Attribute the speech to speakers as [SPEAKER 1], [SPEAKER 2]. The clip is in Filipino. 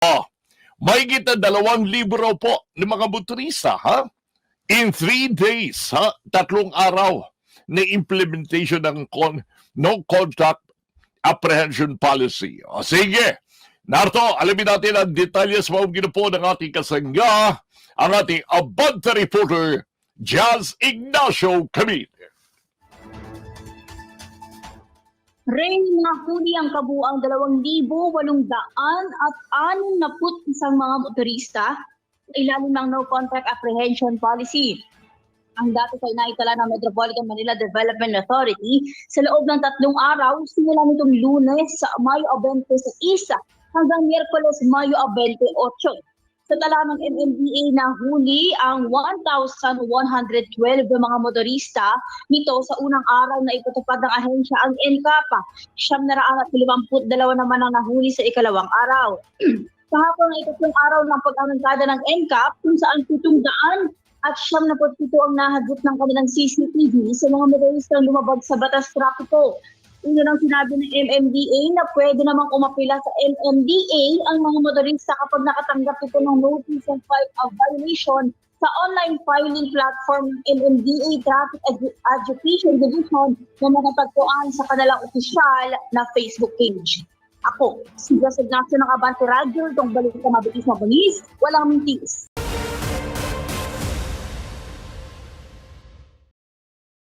[SPEAKER 1] Oh, may kita dalawang libro po ng mga motorista, ha? In three days, ha? Tatlong araw na implementation ng con no contact apprehension policy. O sige, narto, alamin natin ang detalye sa mga po ng ating kasangga, ang ating Abante reporter, Jazz Ignacio Camille.
[SPEAKER 2] Ray nahuli ang kabuang 2,800 at 61 mga motorista ilalim ng no contact apprehension policy. Ang dati ay naitala ng Metropolitan Manila Development Authority sa loob ng tatlong araw simula nitong lunes sa Mayo 21 hanggang Miyerkules Mayo 28. Sa tala ng MMDA na huli ang 1,112 na mga motorista nito sa unang araw na ipatupad ng ahensya ang NCAPA. Siyam na raan at 52 naman ang nahuli sa ikalawang araw. Kahapon ang itatlong araw ng pag-arangkada ng NCAP kung saan 700 at siyam na ang nahagip ng kanilang CCTV sa mga motoristang lumabag sa batas trapiko. Una nang sinabi ng MMDA na pwede namang umapila sa MMDA ang mga motorista kapag nakatanggap ito ng notice of of violation sa online filing platform MMDA Traffic Edu- Education Division na matatagpuan sa kanilang opisyal na Facebook page. Ako, si Joseph Ignacio ng Abante Radio, itong balik ka mabilis mabilis, walang mintis.